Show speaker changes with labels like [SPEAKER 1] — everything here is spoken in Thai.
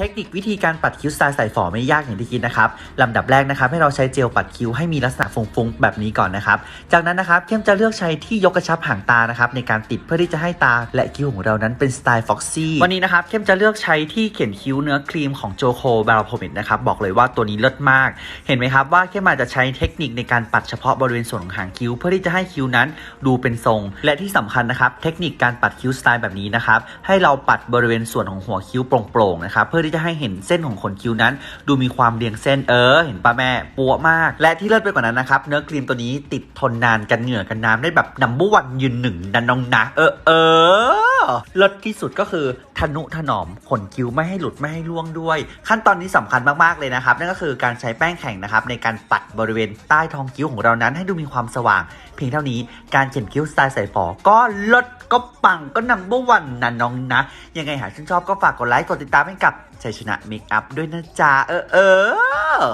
[SPEAKER 1] เทคนิควิธีการปัดคิ้วสไตล์ใส่ฝอไม่ยากอย่างที่คิดนะครับลำดับแรกนะครับให้เราใช้เจลปัดคิ้วให้มีลักษณะฟุ้งๆแบบนี้ก่อนนะครับ จากนั้นนะครับเข้มจะเลือกใช้ที่ยกกระชับหางตานะครับในการติดเพื่อที่จะให้ตาและคิ้วของเรานั้นเป็นสไตล์ฟ็อกซี่วันนี้นะครับเข้มจะเลือกใช้ที่เขียนคิ้วเนื้อครีมของโจโคบาราโพมิดนะครับบอกเลยว่าตัวนี้เลิศมาก เห็นไหมครับว่าเข้มอาจจะใช้เทคนิคในการปัดเฉพาะบริเวณส่วนของหางคิ้ว เพื่อที่จะให้คิ้วนั้นดูเป็นทรง และที่สำคัญนะครับเทคนิคการปัดคิ้วสไตล์แบบนี้นะครับให้เราปัดบริเวณส่วนของหัวคิ้วโปร่งๆนะครับเพื่อที่จะให้เห็นเส้นของขนคิ้วนั้น ดูมีความเรียงเส้นเออ เห็นปะแม่ปัวมาก และที่เลิศไปกว่านั้นนะครับเนื้อครีมตัวนี้ติดทนนานกันเหงื่อกันน้ำได้แบบนัมเบอร์วันยืนหนึ่งนันน้องนะเออเออเลิศที่สุดก็คือทนุถนอมขนคิ้วไม่ให้หลุดไม่ให้ร่วงด้วย ขั้นตอนนี้สำคัญมากๆเลยนะครับนั่นก็คือการใช้แป้งแข็งนะครับในการปัดบริเวณใต้ท้องคิ้วของเรานั้นให้ดูมีความสว่าง เพียงเท่านี้การเขียนคิ้วสไตล์ใส่ฝอก็เลิศก็ปังก็นัมเบอร์วันนะน้องนะ ยังไงหากชื่นชอบก็ฝากกดไลค์กดติดตามให้กับชัยชนะเมคอัพด้วยนะจ๊ะเออเออ